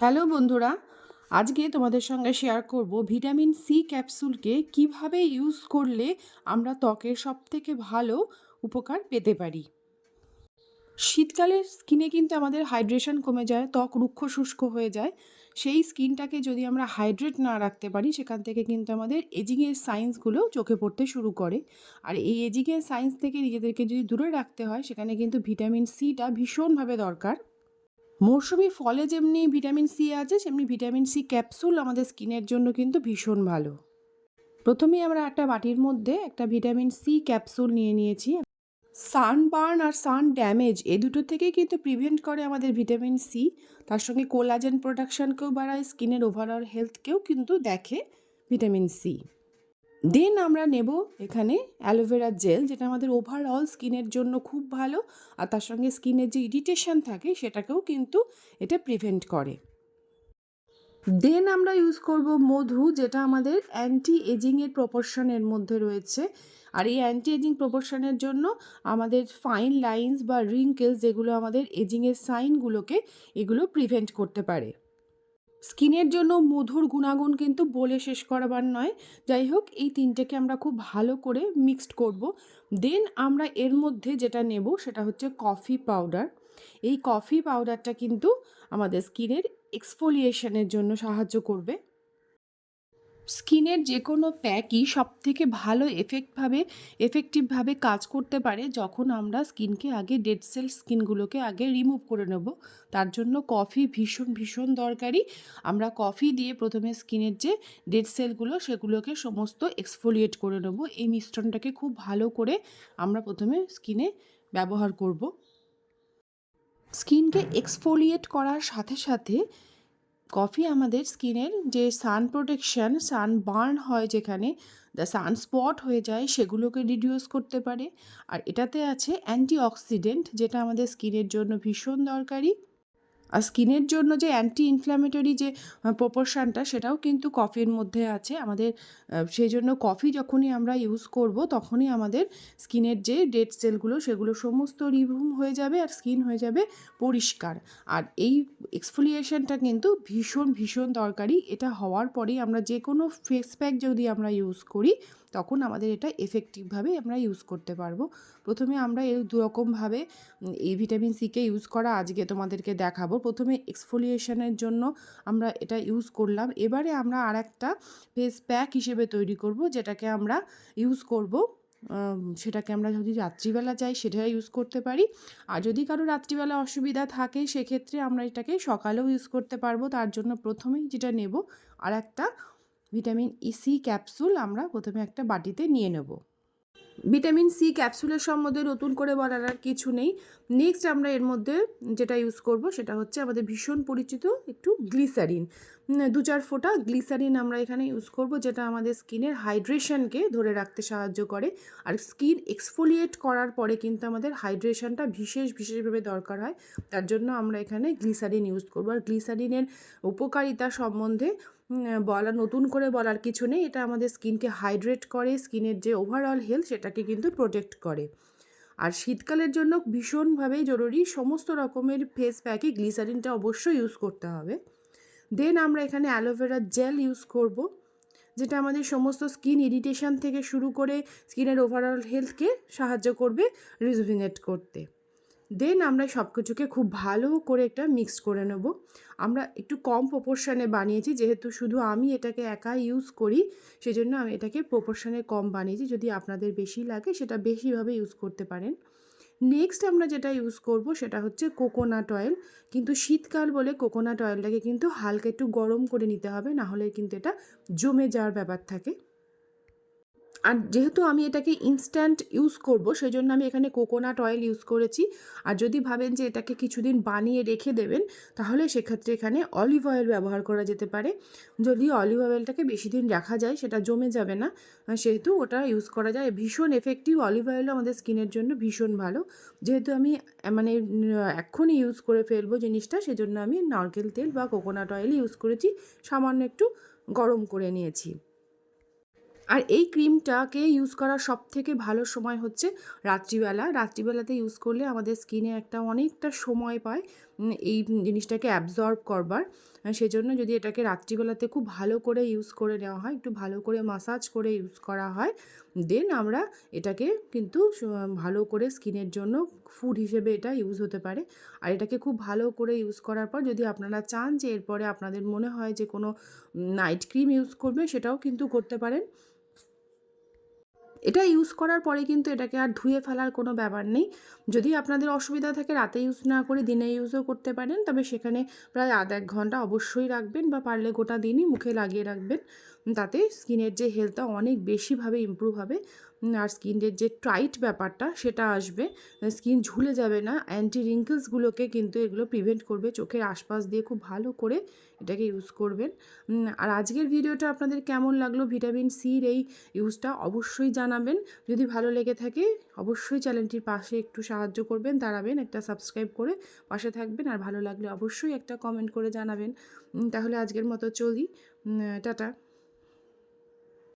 Hello বন্ধুরা, আজকে তোমাদের সঙ্গে শেয়ার করব ভিটামিন সি ক্যাপসুলকে কীভাবে ইউজ করলে আমরা ত্বকের সব থেকে ভালো উপকার পেতে পারি। শীতকালের স্কিনে কিন্তু আমাদের হাইড্রেশন কমে যায়, ত্বক রুক্ষ শুষ্ক হয়ে যায়। সেই স্কিনটাকে যদি আমরা হাইড্রেট না রাখতে পারি, সেখান থেকে কিন্তু আমাদের এজিংয়ের সাইন্সগুলো চোখে পড়তে শুরু করে। আর এই এজিংয়ের সাইন্স থেকে নিজেদেরকে যদি দূরে রাখতে হয়, সেখানে কিন্তু ভিটামিন সিটা ভীষণভাবে দরকার। মৌসুমি ফলে যেমনি ভিটামিন সি আছে, সেমনি ভিটামিন সি ক্যাপসুল আমাদের স্কিনের জন্য কিন্তু ভীষণ ভালো। প্রথমেই আমরা একটা বাটির মধ্যে একটা ভিটামিন সি ক্যাপসুল নিয়ে নিয়েছি। সানবার্ন আর সান ড্যামেজ এ দুটো থেকেই কিন্তু প্রিভেন্ট করে আমাদের ভিটামিন সি। তার সঙ্গে কোলাজেন প্রোডাকশনকেও বাড়ায়, স্কিনের ওভারঅল হেলথকেও কিন্তু দেখে ভিটামিন সি। দেন আমরা নেব এখানে অ্যালোভেরা জেল যেটা আমাদের ওভারঅল স্কিনের জন্য খুব ভালো, আর তার সঙ্গে স্কিনের যে ইরিটেশন থাকে সেটাকেও কিন্তু এটা প্রিভেন্ট করে। দেন আমরা ইউজ করব মধু, যেটা আমাদের অ্যান্টি এজিংয়ের প্রপোর্শনের মধ্যে রয়েছে। আর এই অ্যান্টি এজিং প্রপোর্শনের জন্য আমাদের ফাইন লাইন্স বা রিঙ্কেলস যেগুলো আমাদের এজিংয়ের সাইনগুলোকে এগুলো প্রিভেন্ট করতে পারে। স্কিনের জন্য মধুর গুণাগুণ কিন্তু বলে শেষ করাবার নয়। যাই হোক, এই তিনটেকে আমরা খুব ভালো করে মিক্সড করব। দেন আমরা এর মধ্যে যেটা নেব সেটা হচ্ছে কফি পাউডার। এই কফি পাউডারটা কিন্তু আমাদের স্কিনের এক্সফোলিয়েশনের জন্য সাহায্য করবে। স্কিনের যে কোনো প্যাকই সব থেকে ভালো এফেক্টভাবে এফেক্টিভভাবে কাজ করতে পারে যখন আমরা স্কিনকে আগে ডেড সেল স্কিনগুলোকে আগে রিমুভ করে নেব। তার জন্য কফি ভীষণ ভীষণ দরকারি। আমরা কফি দিয়ে প্রথমে স্কিনের যে ডেড সেলগুলো সেগুলোকে সমস্ত এক্সফোলিয়েট করে নেব। এই মিশ্রণটাকে খুব ভালো করে আমরা প্রথমে স্কিনে ব্যবহার করব। স্কিনকে এক্সফোলিয়েট করার সাথে সাথে কফি আমাদের স্কিনের যে সান প্রোটেকশন, সান বার্ন হয় যেখানে, দ্য সান স্পট হয়ে যায়, সেগুলোকে রিডিউস করতে পারে। আর এটাতে আছে অ্যান্টি অক্সিডেন্ট যেটা আমাদের স্কিনের জন্য ভীষণ দরকারি। আর স্কিনের জন্য যে অ্যান্টি ইনফ্ল্যামেটরি যে প্রপোর্শনটা সেটাও কিন্তু কফির মধ্যে আছে। আমাদের সেই জন্য কফি যখনই আমরা ইউজ করব তখনই আমাদের স্কিনের যে ডেড সেলগুলো সেগুলো সমস্ত রিমুভ হয়ে যাবে আর স্কিন হয়ে যাবে পরিষ্কার। আর এই এক্সফোলিয়েশনটা কিন্তু ভীষণ ভীষণ দরকারি। এটা হওয়ার পরেই আমরা যে কোনো ফেস প্যাক যদি আমরা ইউজ করি তখন আমাদের এটা এফেক্টিভভাবে আমরা ইউজ করতে পারব। প্রথমে আমরা এর দুরকমভাবে এই ভিটামিন সিকে ইউজ করা আজকে তোমাদেরকে দেখাবো। প্রথমে এক্সফোলিয়েশনের জন্য আমরা এটা ইউজ করলাম। এবারে আমরা আর একটা ফেস প্যাক হিসেবে তৈরি করব, যেটাকে আমরা ইউজ করব। সেটাকে আমরা যদি রাত্রিবেলা চাই সেটা ইউজ করতে পারি। আর যদি কারও রাত্রিবেলা অসুবিধা থাকে, সেক্ষেত্রে আমরা এটাকে সকালেও ইউজ করতে পারব। তার জন্য প্রথমেই যেটা নেব আর একটা ভিটামিন ইসি সি ক্যাপসুল আমরা প্রথমে একটা বাটিতে নিয়ে নেব। ভিটামিন সি ক্যাপসুলের সম্বন্ধে নতুন করে বলার আর কিছু নেই। নেক্সট আমরা এর মধ্যে যেটা ইউজ করব সেটা হচ্ছে আমাদের ভীষণ পরিচিত একটু গ্লিসারিন। দু চার ফোঁটা গ্লিসারিন আমরা এখানে ইউজ করব যেটা আমাদের স্কিনের হাইড্রেশনকে ধরে রাখতে সাহায্য করে। আর স্কিন এক্সফোলিয়েট করার পরে কিন্তু আমাদের হাইড্রেশনটা বিশেষ, বিশেষভাবে দরকার হয়। তার জন্য আমরা এখানে গ্লিসারিন ইউজ করব। আর গ্লিসারিনের উপকারিতা সম্বন্ধে বলা, নতুন করে বলার কিছু নেই। এটা আমাদের স্কিনকে হাইড্রেট করে স্কিনের যে ওভারঅল হেলথ সেটাকে কিন্তু প্রোটেক্ট করে। আর শীতকালের জন্য ভীষণভাবেই জরুরি, সমস্ত রকমের ফেস প্যাকে গ্লিসারিনটা অবশ্যই ইউজ করতে হবে। দেন আমরা এখানে অ্যালোভেরা জেল ইউজ করব, যেটা আমাদের সমস্ত স্কিন ইরিটেশন থেকে শুরু করে স্কিনের ওভারঅল হেলথকে সাহায্য করবে রিজুভিনেট করতে। দেন আমরা সব কিছুকে খুব ভালো করে একটা মিক্সড করে নেব। আমরা একটু কম প্রপোর্শনে বানিয়েছি, যেহেতু শুধু আমি এটাকে একা ইউজ করি, সেজন্য আমি এটাকে প্রপোর্শনে কম বানিয়েছি। যদি আপনাদের বেশি লাগে, সেটা বেশিভাবে ইউজ করতে পারেন। নেক্সট আমরা যেটা ইউজ করব, সেটা হচ্ছে কোকোনাট অয়েল কিন্তু শীতকাল বলে কোকোনাট অয়েলটাকে কিন্তু হালকা একটু গরম করে নিতে হবে না হলে কিন্তু এটা জমে যাওয়ার ব্যাপার থাকে। আর যেহেতু আমি এটাকে ইনস্ট্যান্ট ইউজ করব সেই জন্য আমি এখানে কোকোনাট অয়েল ইউজ করেছি। আর যদি ভাবেন যে এটাকে কিছুদিন বানিয়ে রেখে দেবেন, তাহলে সেক্ষেত্রে এখানে অলিভ অয়েল ব্যবহার করা যেতে পারে। যদি অলিভ অয়েলটাকে বেশি দিন রাখা যায়, সেটা জমে যাবে না। সেহেতু ওটা ইউজ করা যায়। ভীষণ এফেক্টিভ অলিভ অয়েলও আমাদের স্কিনের জন্য ভীষণ ভালো। যেহেতু আমি মানে এক্ষুনি ইউজ করে ফেলব জিনিসটা, সেজন্য আমি নারকেল তেল বা কোকোনাট অয়েল ইউজ করেছি। সামান্য একটু গরম করে নিয়েছি। আর এই ক্রিমটাকে ইউজ করার সব থেকে ভালো সময় হচ্ছে রাত্রিবেলা। রাত্রিবেলাতে ইউজ করলে আমাদের স্কিনে একটা অনেকটা সময় পায় এই জিনিসটাকে অ্যাবজর্ব করবার। সেজন্য যদি এটাকে রাত্রিবেলাতে খুব ভালো করে ইউজ করে নেওয়া হয়, একটু ভালো করে মাসাজ করে ইউজ করা হয় দেন আমরা এটাকে কিন্তু ভালো করে স্কিনের জন্য ফুড হিসেবে এটা ইউজ হতে পারে। আর এটাকে খুব ভালো করে ইউজ করার পর যদি আপনারা চান যে এরপরে আপনাদের মনে হয় যে কোনো নাইট ক্রিম ইউজ করবে সেটাও কিন্তু করতে পারেন। এটা ইউজ করার পরে কিন্তু এটাকে আর ধুয়ে ফেলার কোনো ব্যাপার নেই। যদি আপনাদের অসুবিধা থাকে রাতে ইউজ না করে দিনে ইউজও করতে পারেন, তবে সেখানে প্রায় আধ এক ঘণ্টা অবশ্যই রাখবেন বা পারলে গোটা দিনই মুখে লাগিয়ে রাখবেন। তাতে স্কিনের যে হেলথটা অনেক বেশিভাবে ইমপ্রুভ হবে আর স্কিনের যে টাইট ব্যাপারটা সেটা আসবে। স্কিন ঝুলে যাবে না অ্যান্টি রিঙ্কেলসগুলোকে কিন্তু এগুলো প্রিভেন্ট করবে, চোখের আশপাশ দিয়ে খুব ভালো করে এটাকে ইউজ করবেন। আর আজকের ভিডিওটা আপনাদের কেমন লাগল ভিটামিন সির এই ইউজটা অবশ্যই জানাবেন। যদি ভালো লেগে থাকে, অবশ্যই চ্যানেলটির পাশে একটু সাহায্য করবেন, দাঁড়াবেন, একটা সাবস্ক্রাইব করে পাশে থাকবেন, আর ভালো লাগলে অবশ্যই একটা কমেন্ট করে জানাবেন। তাহলে আজকের মতো চলি। টাটা।